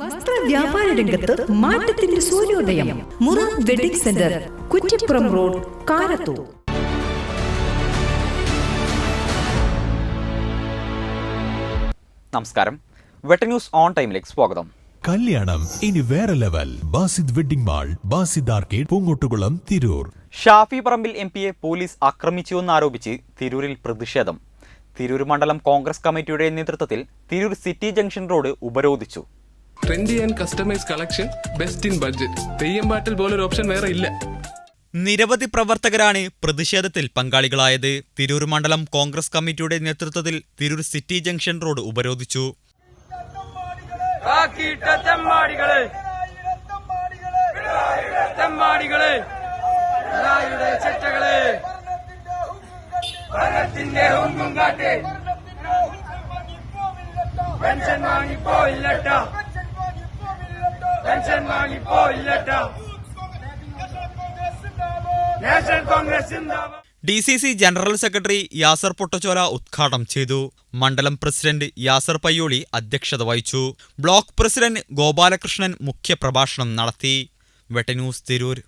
വസ്ത്ര വ്യാപാര രംഗത്ത് മാറ്റത്തിന്റെ സൂര്യോദയം. മുറ wedding centre Kuttippuram road Karathur. നമസ്കാരം. വെട്ട ന്യൂസ് ഓൺ ടൈമിലേക്ക് സ്വാഗതം. കല്യാണം ഇനി വേറെ level. Basid wedding mall Basid arcade Poonkottukulam Tirur. Shafi Parambil M പിയെ പോലീസ് ആക്രമിച്ചുവെന്നാരോപിച്ച് തിരൂരിൽ പ്രതിഷേധം. തിരൂർ മണ്ഡലം കോൺഗ്രസ് കമ്മിറ്റിയുടെ നേതൃത്വത്തിൽ തിരൂർ സിറ്റി ജംഗ്ഷൻ റോഡ് ഉപരോധിച്ചു. Trendy and customise collection best in budget Theyyam പാട്ടിൽ പോലൊരു ഓപ്ഷൻ വേറെ ഇല്ല. നിരവധി പ്രവർത്തകരാണ് പ്രതിഷേധത്തിൽ പങ്കാളികളായത്. തിരൂർ മണ്ഡലം കോൺഗ്രസ് കമ്മിറ്റിയുടെ നേതൃത്വത്തിൽ തിരൂർ സിറ്റി ജംഗ്ഷൻ റോഡ് ഉപരോധിച്ചു. തെമ്മാടികളെ തെമ്മാടികളെ pension Congress D C C general secretary Yasar Pottachola ഉദ്ഘാടനം ചെയ്തു. മണ്ഡലം പ്രസിഡന്റ് യാസർ പയ്യോളി അധ്യക്ഷത വഹിച്ചു. ബ്ലോക്ക് പ്രസിഡന്റ് ഗോപാലകൃഷ്ണൻ മുഖ്യപ്രഭാഷണം നടത്തി. വെട്ടന്യൂസ് തിരൂർ.